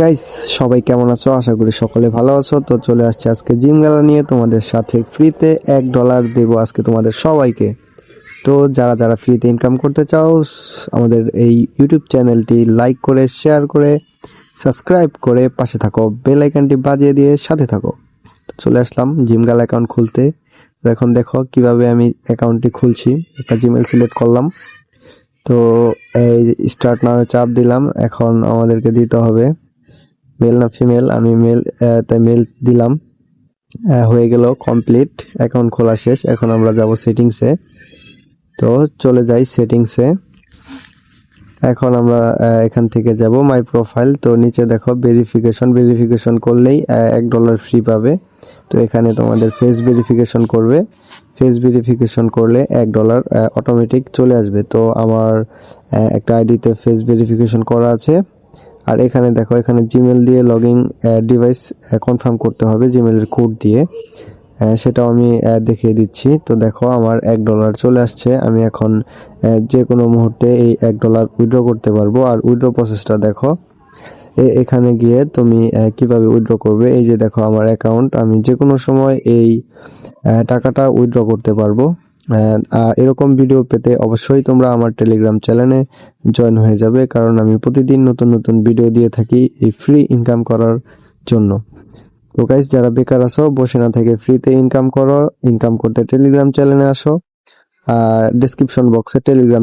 Guys সবাই কেমন আছো? আশা করি সকলে ভালো আছো। তো চলে আসছে আজকে জিম গেলা নিয়ে। তোমাদের সাথে ফ্রিতে এক ডলার দেবো আজকে তোমাদের সবাইকে। তো যারা যারা ফ্রিতে ইনকাম করতে চাও আমাদের এই ইউটিউব চ্যানেলটি লাইক করে শেয়ার করে সাবস্ক্রাইব করে পাশে থাকো। বেল আইকনটি বাজিয়ে দিয়ে সাথে থাকো। চলে আসলাম জিমগাল অ্যাকাউন্ট খুলতে। এখন দেখো কীভাবে আমি অ্যাকাউন্টটি খুলছি। একটা জিমেল সিলেক্ট করলাম। তো এই স্টার্ট নামে চাপ দিলাম। এখন আমাদেরকে দিতে হবে। মেল না ফিমেল আমি মেল তাই মেল দিলাম। হয়ে গেল কমপ্লিট অ্যাকাউন্ট খোলা শেষ। এখন আমরা যাব সেটিংসে তো চলে যাই সেটিংসে এখন আমরা এখান থেকে যাব মাই প্রোফাইল তো নিচে দেখো ভেরিফিকেশন ভেরিফিকেশন করলেই এক ডলার ফ্রি পাবে। তো এখানে তোমাদের ফেস ভেরিফিকেশন করবে। ফেস ভেরিফিকেশন করলে এক ডলার অটোমেটিক চলে আসবে। তো আমার একটা আইডিতে ফেস ভেরিফিকেশন করা আছে। আর এখানে দেখো, এখানে জিমেল দিয়ে লগইন ডিভাইস কনফার্ম করতে হবে জিমেলের কোড দিয়ে। সেটাও আমি দেখিয়ে দিচ্ছি। তো দেখো, আমার এক ডলার চলে আসছে। আমি এখন যে কোনো মুহূর্তে এই এক ডলার উইথড্র করতে পারব। আর উইথড্র প্রসেসটা দেখো এখানে গিয়ে তুমি কীভাবে উইথড্র করবে? এই যে দেখো, আমার অ্যাকাউন্ট আমি যে কোনো সময় এই টাকাটা উইথড্র করতে পারব। এরকম ভিডিও পেতে অবশ্যই তোমরা আমার টেলিগ্রাম চ্যানেলে জয়েন হয়ে যাবে, কারণ আমি প্রতিদিন নতুন নতুন ভিডিও দিয়ে থাকি এই ফ্রি ইনকাম করার জন্য। তো গাইস যারা বেকার আছো, বসে না থেকে ফ্রিতে ইনকাম করো। ইনকাম করতে টেলিগ্রাম চ্যানেলে আসো। আর ডেসক্রিপশন বক্সে টেলিগ্রাম